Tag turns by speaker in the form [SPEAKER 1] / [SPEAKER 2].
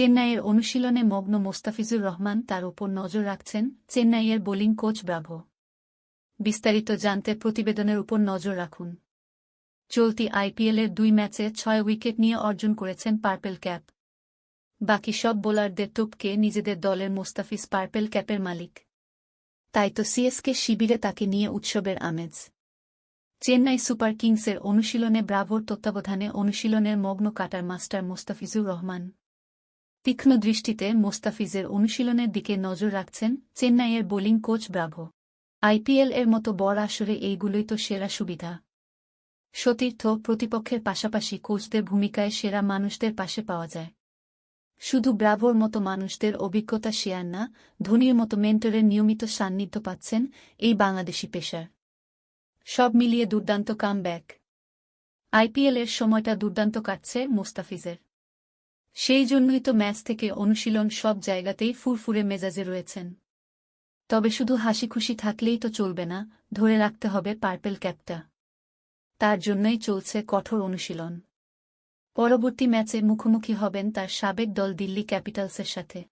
[SPEAKER 1] চেন্নাইয়ের অনুশীলনে মগ্ন মোস্তাফিজুর রহমান তার উপর নজর রাখছেন চেন্নাইয়ের বোলিং কোচ ব্রাভো। বিস্তারিত জানতে প্রতিবেদনের উপর নজর রাখুন। চলতি আইপিএলের দুই ম্যাচে ছয় উইকেট নিয়ে অর্জন করেছেন পার্পেল ক্যাপ। বাকি সব বোলারদের টপকে নিজেদের দলের মোস্তাফিজ পার্পেল ক্যাপের মালিক। তাই তো সিএসকে শিবিরে তাকে নিয়ে উৎসবের আমেজ। চেন্নাই সুপার কিংসের অনুশীলনে ব্রাভোর তত্ত্বাবধানে অনুশীলনের মগ্ন কাটার মাস্টার মোস্তাফিজুর রহমান। তীক্ষ্ণ দৃষ্টিতে মোস্তাফিজের অনুশীলনের দিকে নজর রাখছেন চেন্নাইয়ের বোলিং কোচ ব্রাভো। আইপিএল এর মতো বড় আসরে এইগুলোই তো সেরা সুবিধা। সতীর্থ প্রতিপক্ষের পাশাপাশি কোচদের ভূমিকায় সেরা মানুষদের পাশে পাওয়া যায়। শুধু ব্রাভোর মতো মানুষদের অভিজ্ঞতা শেয়ার না, ধোনির মতো মেন্টরের নিয়মিত সান্নিধ্য পাচ্ছেন এই বাংলাদেশি পেশার সব মিলিয়ে দুর্দান্ত কাম ব্যাক আইপিএলের সময়টা দুর্দান্ত কাটছে মোস্তাফিজের। সেই জন্যই তো ম্যাচ থেকে অনুশীলন সব জায়গাতেই ফুরফুরে মেজাজে রয়েছেন। তবে শুধু হাসি খুশি থাকলেই তো চলবে না, ধরে রাখতে হবে পার্পেল ক্যাপটা। তার জন্যই চলছে কঠোর অনুশীলন। পরবর্তী ম্যাচে মুখোমুখি হবেন তার সাবেক দল দিল্লি ক্যাপিটালসের সাথে।